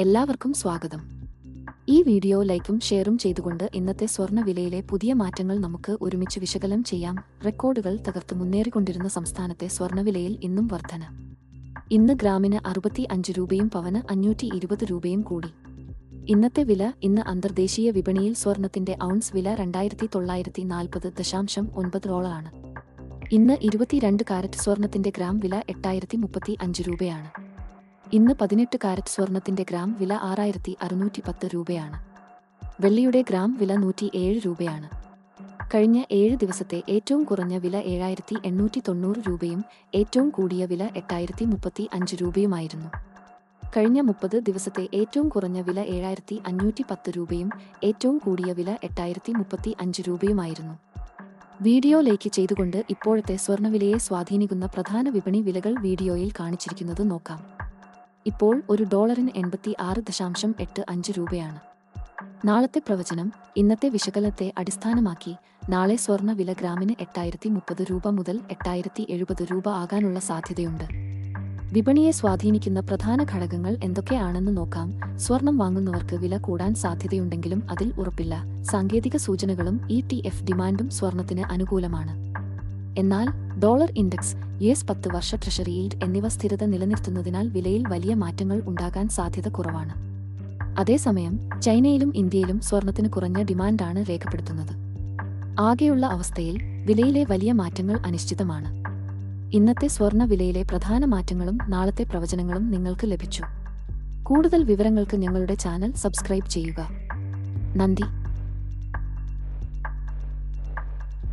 എല്ലാവർക്കും സ്വാഗതം. ഈ വീഡിയോ ലൈക്കും ഷെയറും ചെയ്തുകൊണ്ട് ഇന്നത്തെ സ്വർണ വിലയിലെ പുതിയ മാറ്റങ്ങൾ നമുക്ക് ഒരുമിച്ച് വിശകലനം ചെയ്യാം. റെക്കോർഡുകൾ തകർത്ത് മുന്നേറിക്കൊണ്ടിരുന്ന സംസ്ഥാനത്തെ സ്വർണവിലയിൽ ഇന്നും വർധന. ഇന്ന് ഗ്രാമിന് അറുപത്തി അഞ്ച് രൂപയും പവന് അഞ്ഞൂറ്റി ഇരുപത് രൂപയും കൂടി. ഇന്നത്തെ വില ഇന്ന് അന്തർദേശീയ വിപണിയിൽ സ്വർണത്തിന്റെ ഔൺസ് വില രണ്ടായിരത്തി തൊള്ളായിരത്തി നാൽപ്പത് ദശാംശം ഒൻപത് ഡോളറാണ്. ഇന്ന് ഇരുപത്തിരണ്ട് കാരറ്റ് സ്വർണത്തിന്റെ ഗ്രാം വില എട്ടായിരത്തി മുപ്പത്തി അഞ്ച് രൂപയാണ്. ഇന്ന് പതിനെട്ട് കാരറ്റ് സ്വർണത്തിന്റെ ഗ്രാം വില ആറായിരത്തി അറുന്നൂറ്റി പത്ത് രൂപയാണ്. വെള്ളിയുടെ ഗ്രാം വില നൂറ്റി ഏഴ് രൂപയാണ്. കഴിഞ്ഞ ഏഴ് ദിവസത്തെ ഏറ്റവും കുറഞ്ഞ വില ഏഴായിരത്തി എണ്ണൂറ്റി തൊണ്ണൂറ് രൂപയും ഏറ്റവും കൂടിയ വില എട്ടായിരത്തി മുപ്പത്തി അഞ്ച് രൂപയുമായിരുന്നു. കഴിഞ്ഞ മുപ്പത് ദിവസത്തെ ഏറ്റവും കുറഞ്ഞ വില ഏഴായിരത്തി അഞ്ഞൂറ്റി പത്ത് രൂപയും ഏറ്റവും കൂടിയ വില എട്ടായിരത്തി മുപ്പത്തി അഞ്ച് രൂപയുമായിരുന്നു. വീഡിയോ ലൈക്ക് ചെയ്തുകൊണ്ട് ഇപ്പോഴത്തെ സ്വർണവിലയെ സ്വാധീനിക്കുന്ന പ്രധാന വിപണി വിലകൾ വീഡിയോയിൽ കാണിച്ചിരിക്കുന്നത് നോക്കാം. ഇപ്പോൾ ഒരു ഡോളറിന് എൺപത്തി ആറ് ദശാംശം എട്ട് അഞ്ച് രൂപയാണ്. നാളത്തെ പ്രവചനം ഇന്നത്തെ വിശകലത്തെ അടിസ്ഥാനമാക്കി നാളെ സ്വർണ വില ഗ്രാമിന് എട്ടായിരത്തി മുപ്പത് രൂപ മുതൽ എട്ടായിരത്തി എഴുപത് രൂപ ആകാനുള്ള സാധ്യതയുണ്ട്. വിപണിയെ സ്വാധീനിക്കുന്ന പ്രധാന ഘടകങ്ങൾ എന്തൊക്കെയാണെന്ന് നോക്കാം. സ്വർണം വാങ്ങുന്നവർക്ക് വില കൂടാൻ സാധ്യതയുണ്ടെങ്കിലും അതിൽ ഉറപ്പില്ല. സാങ്കേതിക സൂചനകളും ഇ ടി എഫ് ഡിമാൻഡും സ്വർണത്തിന് അനുകൂലമാണ്. എന്നാൽ ഡോളർ ഇൻഡെക്സ് യെസ് പത്ത് വർഷ ട്രഷറി ഈൽഡ് എന്നിവ സ്ഥിരത നിലനിർത്തുന്നതിനാൽ വിലയിൽ വലിയ മാറ്റങ്ങൾ ഉണ്ടാകാൻ സാധ്യത കുറവാണ്. അതേസമയം ചൈനയിലും ഇന്ത്യയിലും സ്വർണത്തിന് കുറഞ്ഞ ഡിമാൻഡാണ് രേഖപ്പെടുത്തുന്നത്. ആകെയുള്ള അവസ്ഥയിൽ വിലയിലെ വലിയ മാറ്റങ്ങൾ അനിശ്ചിതമാണ്. ഇന്നത്തെ സ്വർണ വിലയിലെ പ്രധാന മാറ്റങ്ങളും നാളത്തെ പ്രവചനങ്ങളും നിങ്ങൾക്ക് ലഭിച്ചു. കൂടുതൽ വിവരങ്ങൾക്ക് ഞങ്ങളുടെ ചാനൽ സബ്സ്ക്രൈബ് ചെയ്യുക. നന്ദി.